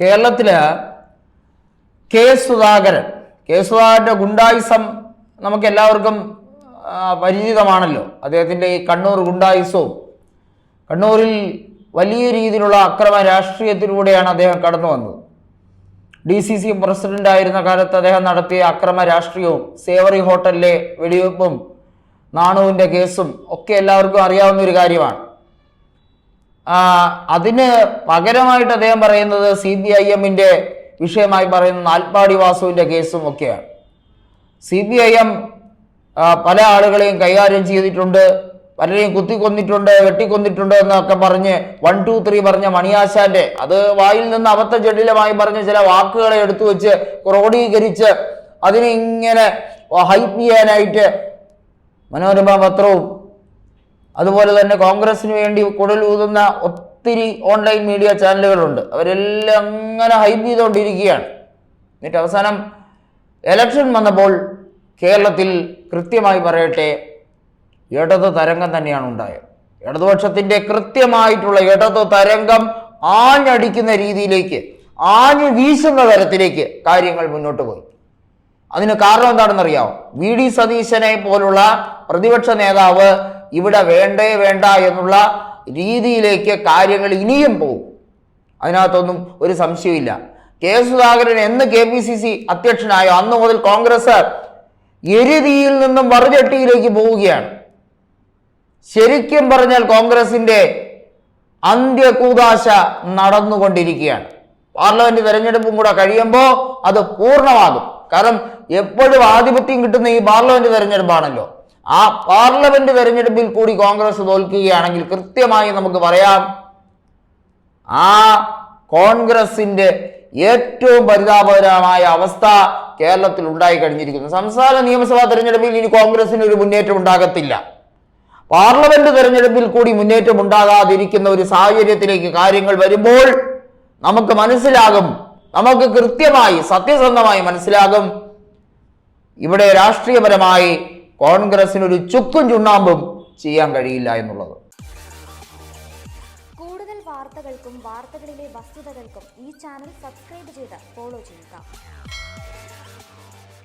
കേരളത്തിൽ K Sudhakaran K സുധാകരന്റെ ഗുണ്ടായിസം നമുക്ക് എല്ലാവർക്കും പരിചിതമാണല്ലോ. അദ്ദേഹത്തിന്റെ ഈ കണ്ണൂർ ഗുണ്ടായിസവും കണ്ണൂരിൽ വലിയ രീതിയിലുള്ള അക്രമ രാഷ്ട്രീയത്തിലൂടെയാണ് അദ്ദേഹം കടന്നു വന്നത്. ഡി സി സി പ്രസിഡന്റ് ആയിരുന്ന കാലത്ത് അദ്ദേഹം നടത്തിയ അക്രമ രാഷ്ട്രീയവും സേവറി ഹോട്ടലിലെ വെടിവെപ്പും നാണുവിന്റെ കേസും ഒക്കെ എല്ലാവർക്കും അറിയാവുന്ന ഒരു കാര്യമാണ്. അതിന് പകരമായിട്ട് അദ്ദേഹം പറയുന്നത് സി ബി ഐ എമ്മിന്റെ വിഷയമായി പറയുന്ന നാൽപ്പാടി വാസുവിന്റെ കേസും ഒക്കെയാണ്. സി ബി ഐ എം പല ആളുകളെയും കൈകാര്യം ചെയ്തിട്ടുണ്ട് പലരെയും കുത്തിക്കൊന്നിട്ടുണ്ട് വെട്ടിക്കൊന്നിട്ടുണ്ട് എന്നൊക്കെ പറഞ്ഞ് വൺ ടു ത്രീ പറഞ്ഞ മണിയാശാന്റെ അത് വായിൽ നിന്ന് അബദ്ധ ജടിലമായി പറഞ്ഞ ചില വാക്കുകളെ എടുത്തു വെച്ച് ക്രോഡീകരിച്ച് അതിനെ ഇങ്ങനെ ഹൈപ്പ് ചെയ്യാനായിട്ട് മനോരമ പത്രവും അതുപോലെ തന്നെ കോൺഗ്രസിന് വേണ്ടി കുടലൂതുന്ന ഒത്തിരി ഓൺലൈൻ മീഡിയ ചാനലുകളുണ്ട്. അവരെല്ലാം അങ്ങനെ ഹൈപ്പ് ചെയ്തുകൊണ്ടിരിക്കുകയാണ്. എന്നിട്ട് അവസാനം എലക്ഷൻ വന്നപ്പോൾ കേരളത്തിൽ കൃത്യമായി പറയട്ടെ ഇടത് തരംഗം തന്നെയാണ് ഉണ്ടായത്. ഇടതുപക്ഷത്തിന്റെ കൃത്യമായിട്ടുള്ള ഇടതു തരംഗം ആഞ്ഞടിക്കുന്ന രീതിയിലേക്ക് ആഞ്ഞു വീശുന്ന തരത്തിലേക്ക് കാര്യങ്ങൾ മുന്നോട്ട് പോയി. അതിന് കാരണം എന്താണെന്നറിയാമോ വി. ഡി. സതീശനെ പോലുള്ള പ്രതിപക്ഷ നേതാവ് ഇവിടെ വേണ്ടേ വേണ്ട എന്നുള്ള രീതിയിലേക്ക് കാര്യങ്ങൾ ഇനിയും പോകും. അതിനകത്തൊന്നും ഒരു സംശയമില്ല കെ സുധാകരൻ എന്ന് കെ പി സി സി അധ്യക്ഷനായോ അന്ന് മുതൽ കോൺഗ്രസ് എരുതിയിൽ നിന്നും വറുചട്ടിയിലേക്ക് പോവുകയാണ്. ശരിക്കും പറഞ്ഞാൽ കോൺഗ്രസിന്റെ അന്ത്യകൂതാശ നടന്നുകൊണ്ടിരിക്കുകയാണ്. പാർലമെന്റ് തെരഞ്ഞെടുപ്പും കൂടെ കഴിയുമ്പോൾ അത് പൂർണമാകും. കാരണം എപ്പോഴും ആധിപത്യം കിട്ടുന്ന ഈ പാർലമെന്റ് തെരഞ്ഞെടുപ്പാണല്ലോ. ആ പാർലമെന്റ് തെരഞ്ഞെടുപ്പിൽ കൂടി കോൺഗ്രസ് തോൽക്കുകയാണെങ്കിൽ കൃത്യമായി നമുക്ക് പറയാം ആ കോൺഗ്രസിന്റെ ഏറ്റവും പരിതാപകരമായ അവസ്ഥ കേരളത്തിൽ ഉണ്ടായി കഴിഞ്ഞിരിക്കുന്നു. സംസ്ഥാന നിയമസഭാ തെരഞ്ഞെടുപ്പിൽ ഇനി കോൺഗ്രസിന് ഒരു മുന്നേറ്റം ഉണ്ടാകത്തില്ല. പാർലമെന്റ് തെരഞ്ഞെടുപ്പിൽ കൂടി മുന്നേറ്റം ഉണ്ടാകാതിരിക്കുന്ന ഒരു സാഹചര്യത്തിലേക്ക് കാര്യങ്ങൾ വരുമ്പോൾ നമുക്ക് മനസ്സിലാകും നമുക്ക് കൃത്യമായി സത്യസന്ധമായി മനസ്സിലാകും ഇവിടെ രാഷ്ട്രീയപരമായി കോൺഗ്രസിന് ഒരു ചുക്കും ചുണ്ണാമ്പും ചെയ്യാൻ കഴിയില്ല എന്നുള്ളത്. കൂടുതൽ വാർത്തകൾക്കും വാർത്തകളിലെ വസ്തുതകൾക്കും ഈ ചാനൽ സബ്സ്ക്രൈബ് ചെയ്ത് ഫോളോ ചെയ്യുക.